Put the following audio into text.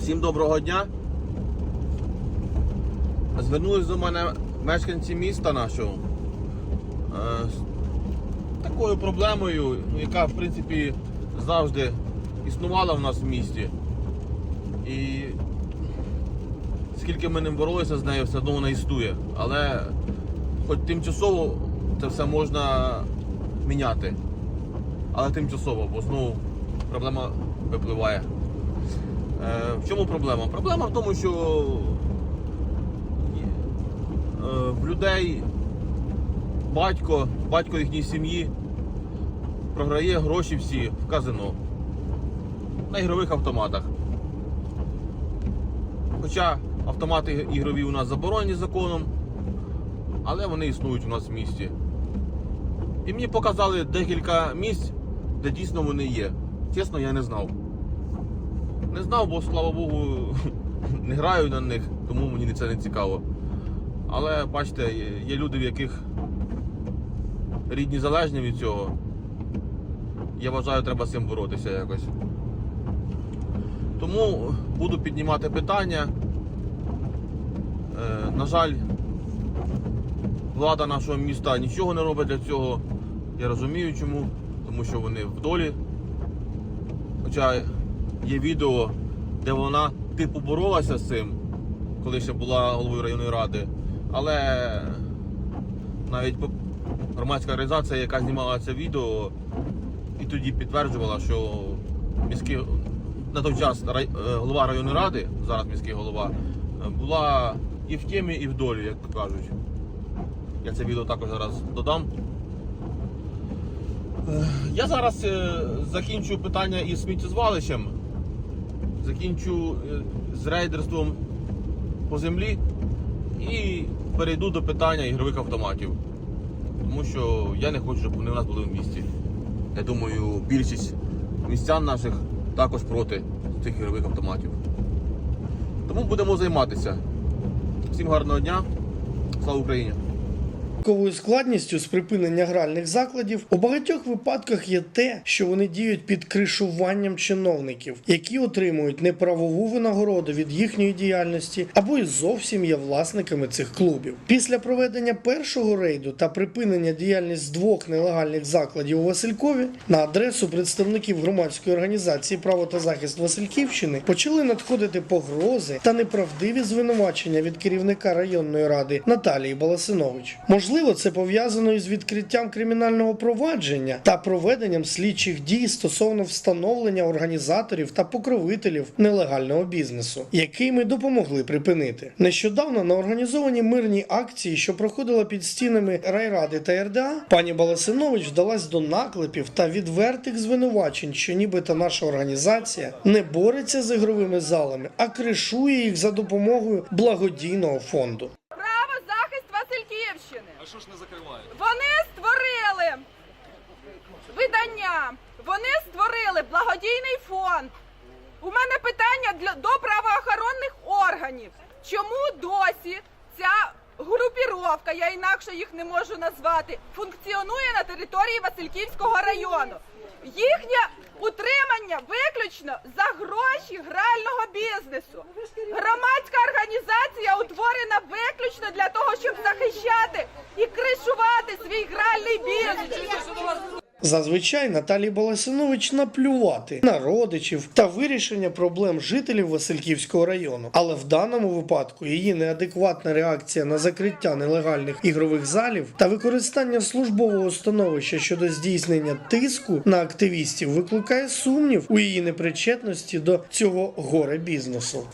Всім доброго дня. Звернулись до мене мешканці міста нашого е, з такою проблемою, ну, яка в принципі завжди існувала в нас в місті. І скільки ми не боролися з нею, все одно вона існує. Але хоч тимчасово це все можна міняти. Але тимчасово, бо знову проблема випливає. Е, В чому проблема? Проблема в тому, що е, в людей батько, батько їхньої сім'ї програє гроші всі в казино на ігрових автоматах. Хоча автомати ігрові у нас заборонені законом, але вони існують у нас в місті. І мені показали декілька місць, де дійсно вони є. Чесно, я не знав. Не знав, бо слава Богу, не граю на них, тому мені це не цікаво. Але бачите, є- люди, в яких рідні залежні від цього. Я вважаю, треба з цим боротися якось. Тому буду піднімати питання. Е, на жаль, влада нашого міста нічого не робить для цього. Я розумію чому, тому що вони в долі. Хоча є відео, де вона типу боролася з цим, коли ще була головою районної ради. Але навіть громадська організація, яка знімала це відео, і тоді підтверджувала, що міський на той час е, голова районної ради, зараз міський голова, е, була і в темі, і в долі, як кажуть. Я це відео також зараз додам. Е, Я зараз закінчу питання із сміттєзвалищем, закінчу е, з рейдерством по землі і перейду до питання ігрових автоматів. Тому що я не хочу, щоб вони в нас були в місті. Я думаю, більшість містян наших також проти цих ігрових автоматів. Тому будемо займатися. Всім гарного дня. Слава Україні! Додатковою складністю з припинення гральних закладів у багатьох випадках є те, що вони діють під кришуванням чиновників, які отримують неправову винагороду від їхньої діяльності або й зовсім є власниками цих клубів. Після проведення першого рейду та припинення діяльності двох нелегальних закладів у Василькові на адресу представників громадської організації Право та захист Васильківщини почали надходити погрози та неправдиві звинувачення від керівника районної ради Наталії Баласинович. Можливо, це пов'язано із відкриттям кримінального провадження та проведенням слідчих дій стосовно встановлення організаторів та покровителів нелегального бізнесу, який ми допомогли припинити. Нещодавно на організованій мирній акції, що проходила під стінами райради та РДА, пані Баласинович вдалась до наклепів та відвертих звинувачень, що нібито наша організація не бореться з ігровими залами, а кришує їх за допомогою благодійного фонду. Право захист Васильківщини. А що ж не закривають? Вони створили видання. Вони створили благодійний фонд. У мене питання для до правоохоронних органів. Чому досі ця групіровка, я інакше їх не можу назвати, функціонує на території Васильківського району? Їхнє утримання виключно за гроші грального бізнесу. Громадська організація утворена виключно для того, щоб захищати і кришувати свій гральний бізнес. Зазвичай Наталії Баласинович наплювати на родичів та вирішення проблем жителів Васильківського району. Але в даному випадку її неадекватна реакція на закриття нелегальних ігрових залів та використання службового становища щодо здійснення тиску на активістів викликає сумнів у її непричетності до цього горе бізнесу.